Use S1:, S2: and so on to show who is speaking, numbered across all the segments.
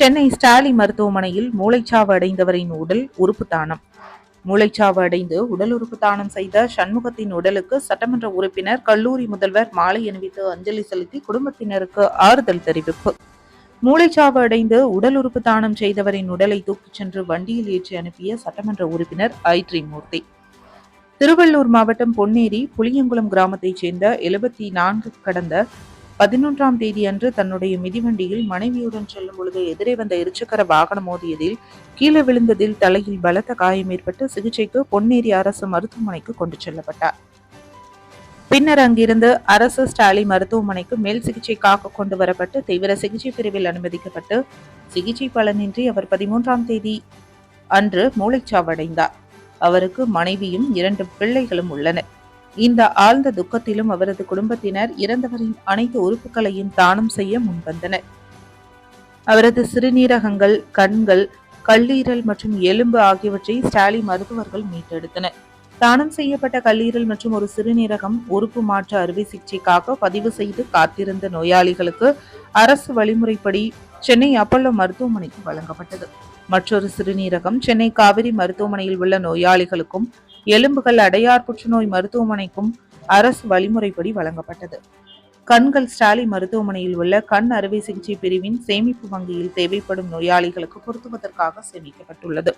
S1: சென்னை ஸ்டாலி மருத்துவமனையில் மூளைச்சாவு அடைந்தவரின் உடல் உறுப்பு தானம். மூளைச்சாவு அடைந்து உடல் உறுப்பு தானம் செய்த சண்முகத்தின் உடலுக்கு சட்டமன்ற உறுப்பினர் கல்லூரி முதல்வர் மாலை அணிவித்து அஞ்சலி செலுத்தி குடும்பத்தினருக்கு ஆறுதல் தெரிவிப்பு. மூளைச்சாவு அடைந்து உடல் உறுப்பு தானம் செய்தவரின் உடலை தூக்கிச் சென்று வண்டியில் ஏற்றி அனுப்பிய சட்டமன்ற உறுப்பினர் ஐட்ரி மூர்த்தி திருவள்ளூர் மாவட்டம் பொன்னேரி புளியங்குளம் கிராமத்தைச் சேர்ந்த எழுபத்தி நான்கு கடந்த பதினொன்றாம் தேதி அன்று தன்னுடைய மிதிவண்டியில் மனைவியுடன் செல்லும் பொழுது எதிரே வந்த இருசக்கர வாகனம் மோதியதில் கீழே விழுந்ததில் தலையில் பலத்த காயம் ஏற்பட்டு சிகிச்சைக்கு பொன்னேரி அரசு மருத்துவமனைக்கு கொண்டு செல்லப்பட்டார். பின்னர் அங்கிருந்து அரசு ஸ்டாலி மருத்துவமனைக்கு மேல் சிகிச்சைக்காக கொண்டு வரப்பட்டு தீவிர சிகிச்சை பிரிவில் அனுமதிக்கப்பட்டு சிகிச்சை பலனின்றி அவர் பதிமூன்றாம் தேதி அன்று மூளைச்சாவடைந்தார். அவருக்கு மனைவியும் இரண்டு பிள்ளைகளும் உள்ளனர். இந்த ஆழ்ந்த துக்கத்திலும் அவரது குடும்பத்தினர் இறந்தவரின் அனைத்து உறுப்புகளையும் தானம் செய்ய முன்வந்தனர். அவரது சிறுநீரகங்கள் கண்கள் கல்லீரல் மற்றும் எலும்பு ஆகியவற்றை ஸ்டாலின் மருத்துவர்கள் மீட்டெடுத்தனர். தானம் செய்யப்பட்ட கல்லீரல் மற்றும் ஒரு சிறுநீரகம் உறுப்பு மாற்று அறுவை சிகிச்சைக்காக பதிவு செய்து காத்திருந்த நோயாளிகளுக்கு அரசு வழிமுறைப்படி சென்னை அப்பல்லோ மருத்துவமனைக்கு வழங்கப்பட்டது. மற்றொரு சிறுநீரகம் சென்னை காவிரி மருத்துவமனையில் உள்ள நோயாளிகளுக்கும் எலும்புகள் அடையார் புற்றுநோய் மருத்துவமனைக்கும் அரசு வழிமுறைப்படி வழங்கப்பட்டது. கண்கள் ஸ்டாலி மருத்துவமனையில் உள்ள கண் அறுவை சிகிச்சை பிரிவின் சேமிப்பு வங்கியில் தேவைப்படும் நோயாளிகளுக்கு பொருத்துவதற்காக சேமிக்கப்பட்டுள்ளது.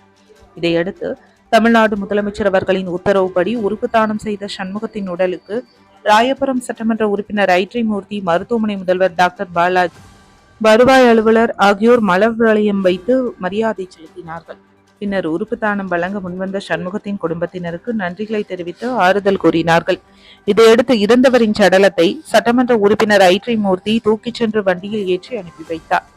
S1: இதையடுத்து தமிழ்நாடு முதலமைச்சர் அவர்களின் உத்தரவுப்படி உறுப்பு தானம் செய்த சண்முகத்தின் உடலுக்கு ராயபுரம் சட்டமன்ற உறுப்பினர் ஐட்ரி மூர்த்தி மருத்துவமனை முதல்வர் டாக்டர் பாலாஜி வருவாய் அலுவலர் ஆகியோர் மலர் வளையம் வைத்து மரியாதை செலுத்தினார்கள். பின்னர் உறுப்பு தானம் வழங்க முன்வந்த சண்முகத்தின் குடும்பத்தினருக்கு நன்றிகளை தெரிவித்து ஆறுதல் கூறினார்கள். இதையடுத்து இறந்தவரின் சடலத்தை சட்டமன்ற உறுப்பினர் ஐட்ரி மூர்த்தி தூக்கிச் சென்று வண்டியில் ஏற்றி அனுப்பி வைத்தார்.